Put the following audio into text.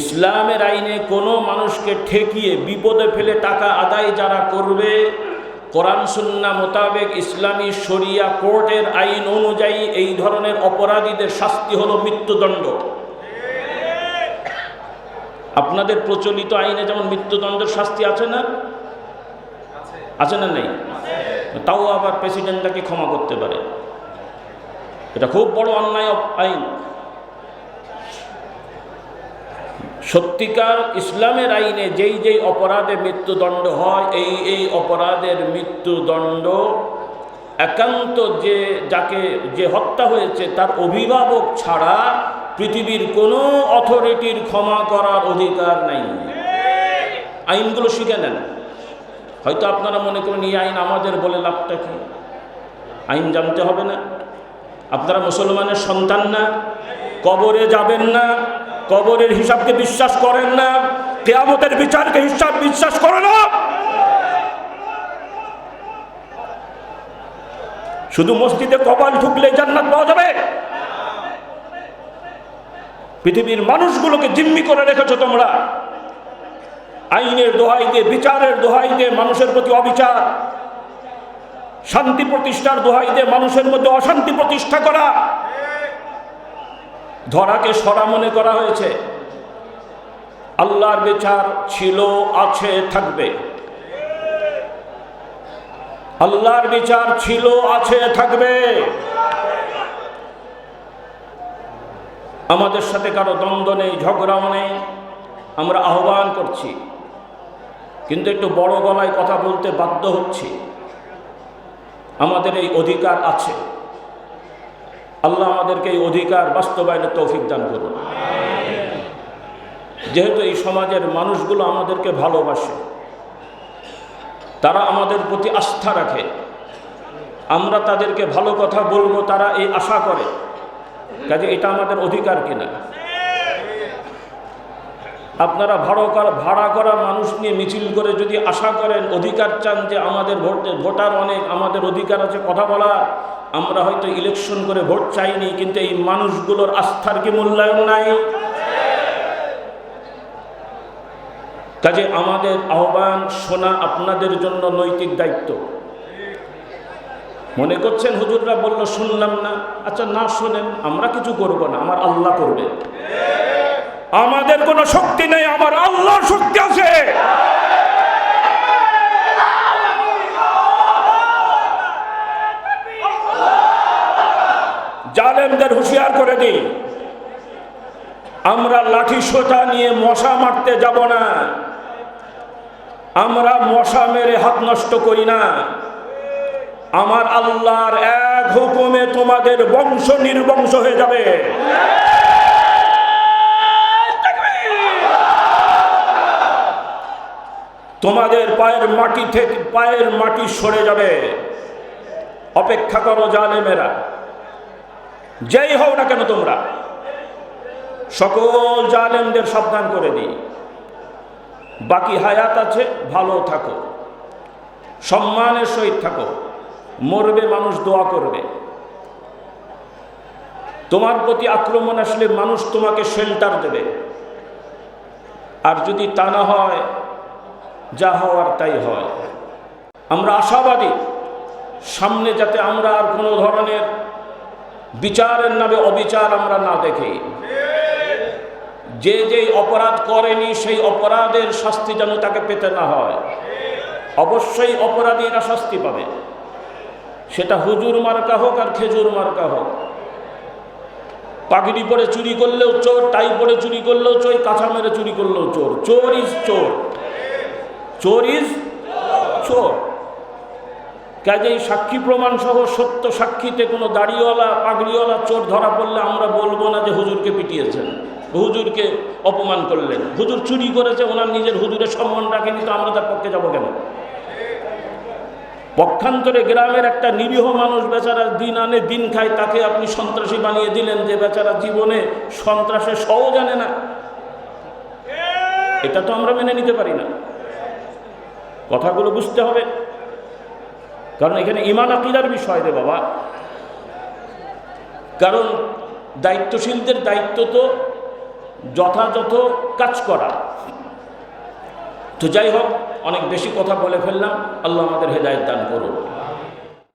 ইসলামের আইনে কোনো মানুষকে ঠেকিয়ে বিপদে ফেলে টাকা আদায় যারা করবে, কোরআন সুন্না মোতাবেক ইসলামী শরিয়া কোর্টের আইন অনুযায়ী এই ধরনের অপরাধীদের শাস্তি হলো মৃত্যুদণ্ড। আপনাদের প্রচলিত আইনে যেমন মৃত্যুদণ্ডের শাস্তি আছে না? আছে না নেই? তাও আবার প্রেসিডেন্টটাকে ক্ষমা করতে পারে। এটা খুব বড় অন্যায় আইন। সত্যিকার ইসলামের আইনে যেই যেই অপরাধে মৃত্যুদণ্ড হয়, এই এই অপরাধের মৃত্যুদণ্ড একান্ত যে যাকে যে হত্যা হয়েছে তার অভিভাবক ছাড়া পৃথিবীর কোনো অথরিটির ক্ষমা করার অধিকার নাই। আইনগুলো শিখে নেন। হয়তো আপনারা মনে করেন, এই আইন আমাদের বলে লাভটা কি? আইন জানতে হবে না। আপনারা মুসলমানের সন্তান না, কবরে যাবেন না। কবরের হিসাবকে বিশ্বাস করেন না, কেয়ামতের বিচারকে হিসাব বিশ্বাস করে না। শুধু মসজিদে কপাল ঢুকলে জান্নাত পাওয়া যাবে? পৃথিবীর মানুষগুলোকে জিম্মি করে রেখেছো তোমরা। আইনের দোহাই দিয়ে, বিচারের দোহাই দিয়ে মানুষের প্রতি অবিচার। শান্তি প্রতিষ্ঠার দোহাই দিয়ে মানুষের মধ্যে অশান্তি প্রতিষ্ঠা করা। ধরাকে সরা মনে করা হয়েছে। আল্লাহর বিচার ছিল, আছে, থাকবে। আল্লাহর বিচার ছিল, আছে, থাকবে। আমাদের সাথে কারও দ্বন্দ্ব নেই, ঝগড়াও নেই। আমরা আহ্বান করছি। কিন্তু একটু বড় গলায় কথা বলতে বাধ্য হচ্ছি। আমাদের এই অধিকার আছে। আল্লাহ আমাদেরকে এই অধিকার বাস্তবায়নের তৌফিক দান করুন। যেহেতু এই সমাজের মানুষগুলো আমাদেরকে ভালোবাসে, তারা আমাদের প্রতি আস্থা রাখে, আমরা তাদেরকে ভালো কথা বলব, তারা এই আশা করে। কাজে এটা আমাদের অধিকার কিনা? আপনারা ভাড়া করা ভাড়া করা মানুষ নিয়ে মিছিল করে যদি আশা করেন, অধিকার চান যে আমাদের ভোট, ভোটার অনেক, আমাদের অধিকার আছে, কথা বলা আমরা হয়তো ইলেকশন করে ভোট চাইনি, কিন্তু এই মানুষগুলোর আস্থার কি মূল্যায়ন নাই? কাজে আমাদের আহ্বান শোনা আপনাদের জন্য নৈতিক দায়িত্ব। মনে করছেন হুজুররা বলল, শুনলাম না। আচ্ছা না শোনেন, আমরা কিছু করব না, আমার আল্লাহ করবে আমাদের কোনো শক্তি নেই, আমার আল্লাহর শক্তি আছে। জালেমদের হুঁশিয়ার করে দিই। আমরা লাঠি সোটা নিয়ে মশা মারতে যাব না। আমরা মশা মেরে হাত নষ্ট করি না। আমার আল্লাহর এক হুকুমে তোমাদের বংশ নির্বংশ হয়ে যাবে। তোমাদের পায়ের মাটি থেকে পায়ের মাটি সরে যাবে। অপেক্ষা করো জালেমেরা। যেই হও না কেন তোমরা? সকল জালেমদের সাবধান করে দিই। বাকি হায়াত আছে, ভালো থাকো। সম্মানের সহিত থাকো। মরবে মানুষ, দোয়া করবে। তোমার প্রতি আক্রমণ আসলে মানুষ তোমাকে শেল্টার দেবে। আর যদি তা না হয়, যা হওয়ার তাই হয়। আমরা আশাবাদী। সামনে যাতে আমরা আর কোনো ধরনের বিচারের নামে অবিচার আমরা না দেখি। যে যেই অপরাধ করেনি, সেই অপরাধের শাস্তি যেন তাকে পেতে না হয়। অবশ্যই অপরাধীরা শাস্তি পাবে। সেটা হুজুর মার্কা হোক আর খেজুর মার্কা হোক। পাগড়ি পরে চুরি করলেও চোর, টাই পরে চুরি করলেও চোর, কাঁচা মেরে চুরি করলেও চোর। চোর ইজ চোর। চোর ইজ চোর। কাজেই সাক্ষী প্রমাণ সহ সত্য সাক্ষীতে কোনো দাড়িওয়ালা, পাগড়িওয়ালা, চোর ধরা পড়লে আমরা বলব না যে হুজুরকে পিটিয়েছেন। হুজুরকে অপমান করলেন। হুজুর চুরি করেছে, ওনার নিজের হুজুরের সম্মান রাখেনি, তো আমরা তার পক্ষে যাব কেন? পক্ষান্তরে গ্রামের একটা নিরীহ মানুষ বেচারা দিন আনে দিন খায়, তাকে আপনি সন্ত্রাসী বানিয়ে দিলেন যে বেচারা জীবনে সন্ত্রাসের সহ জানে না। এটা তো আমরা মেনে নিতে পারি না। কথাগুলো বুঝতে হবে। কারণ এখানে ইমান আকিদার বিষয় রে বাবা। কারণ দায়িত্বশীলদের দায়িত্ব তো যথাযথ কাজ করা। তো যাই হোক, অনেক বেশি কথা বলে ফেললাম। আল্লাহ আমাদের হেদায়ত দান করুন।